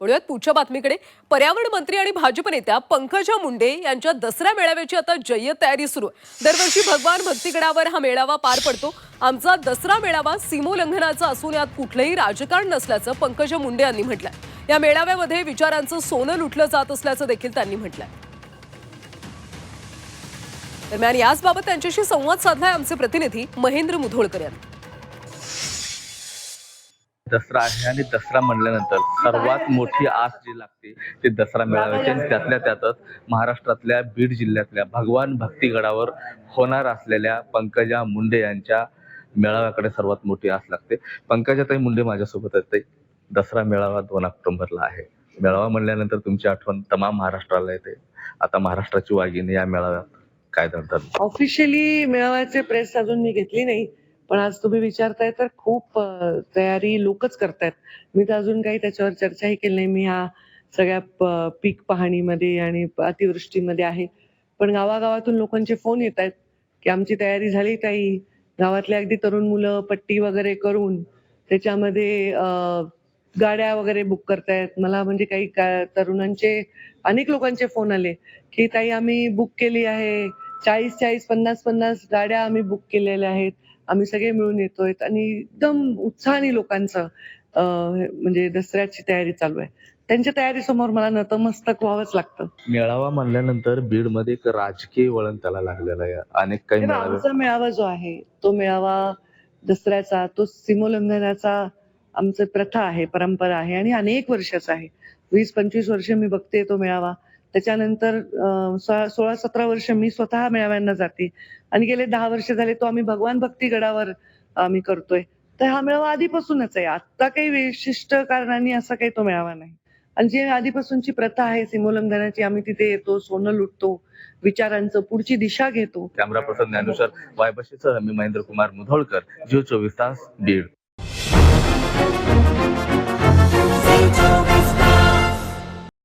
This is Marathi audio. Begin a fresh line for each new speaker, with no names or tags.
वळूयात पुढच्या बातमीकडे. पर्यावरण मंत्री आणि भाजप नेत्या पंकजा मुंडे यांच्या दसरा मेळाव्याची आता जय्यत तयारी सुरू आहे. दरवर्षी भगवान भक्तीगडावर हा मेळावा पार पडतो. आमचा दसरा मेळावा सीमोल्लंघनाचा असून यात कुठलंही राजकारण नसल्याचं पंकजा मुंडे यांनी म्हटलंय. या मेळाव्यामध्ये विचारांचं सोनं लुटलं जात असल्याचं देखील त्यांनी म्हटलंय. दरम्यान याचबाबत त्यांच्याशी संवाद साधलाय आमचे प्रतिनिधी महेंद्र मुधोळकर यांनी.
दसरा आहे आणि दसरा म्हणल्यानंतर सर्वात मोठी आस जी लागते ते दसरा मेळाव्याची आणि त्यातल्या त्यातच महाराष्ट्रातल्या बीड जिल्ह्यातल्या भगवान भक्तीगडावर होणार असलेल्या पंकजा मुंडे यांच्या मेळाव्याकडे सर्वात मोठी आस लागते. पंकजाताई मुंडे माझ्यासोबत आहेत दसरा मेळावा दोन ऑक्टोबरला आहे. मेळावा म्हणल्यानंतर तुमची आठवण तमाम महाराष्ट्राला येते. आता महाराष्ट्राची वाघिणी या मेळाव्यात काय धरतात
ऑफिशियली मेळाव्याचे प्रेस अजून मी घेतली नाही. पण आज तुम्ही विचारताय तर खूप तयारी लोकच करतायत. मी तर अजून काही त्याच्यावर चर्चाही केली नाही. मी ह्या सगळ्या पीक पाहणीमध्ये आणि अतिवृष्टीमध्ये आहे. पण गावागावातून लोकांचे फोन येत आहेत की आमची तयारी झाली ताई. गावातल्या अगदी तरुण मुलं पट्टी वगैरे करून त्याच्यामध्ये गाड्या वगैरे बुक करतायत. मला म्हणजे काही का- तरुणांचे अनेक लोकांचे फोन आले की ताई आम्ही बुक केली आहे. चाळीस चाळीस पन्नास पन्नास गाड्या आम्ही बुक केलेल्या आहेत. आम्ही सगळे मिळून येतोय आणि एकदम उत्साहाने लोकांचं म्हणजे दसऱ्याची तयारी चालू आहे. त्यांच्या तयारी समोर मला नतमस्तक व्हावंच लागतं.
मेळावा म्हणल्यानंतर बीडमध्ये एक राजकीय वळण त्याला लागलेलं आहे. अनेक काही
आमचा मेळावा जो आहे तो मेळावा दसऱ्याचा तो सीमोल्लंघनाचा आमचं प्रथा आहे परंपरा आहे आणि अनेक वर्षाचा आहे. वीस पंचवीस वर्ष मी बघते तो मेळावा. त्याच्यानंतर सोळा सतरा वर्ष मी स्वतः मेळाव्यांना जाते. आणि गेले दहा वर्ष झाले तो आम्ही भगवान भक्ती गडावर आम्ही करतोय. तर हा मेळावा आधीपासूनच आहे. आता काही विशिष्ट कारणांनी असा काही तो मेळावा नाही. आणि जी आधीपासूनची प्रथा आहे सिमोलंघनाची आम्ही तिथे येतो सोनं लुटतो विचारांचं पुढची दिशा घेतो.
कॅमेरा पर्सन ज्ञानेश्वर वायबशीसह मी महेंद्र कुमार मुधोळकर जिओ चोवीस तास बीड.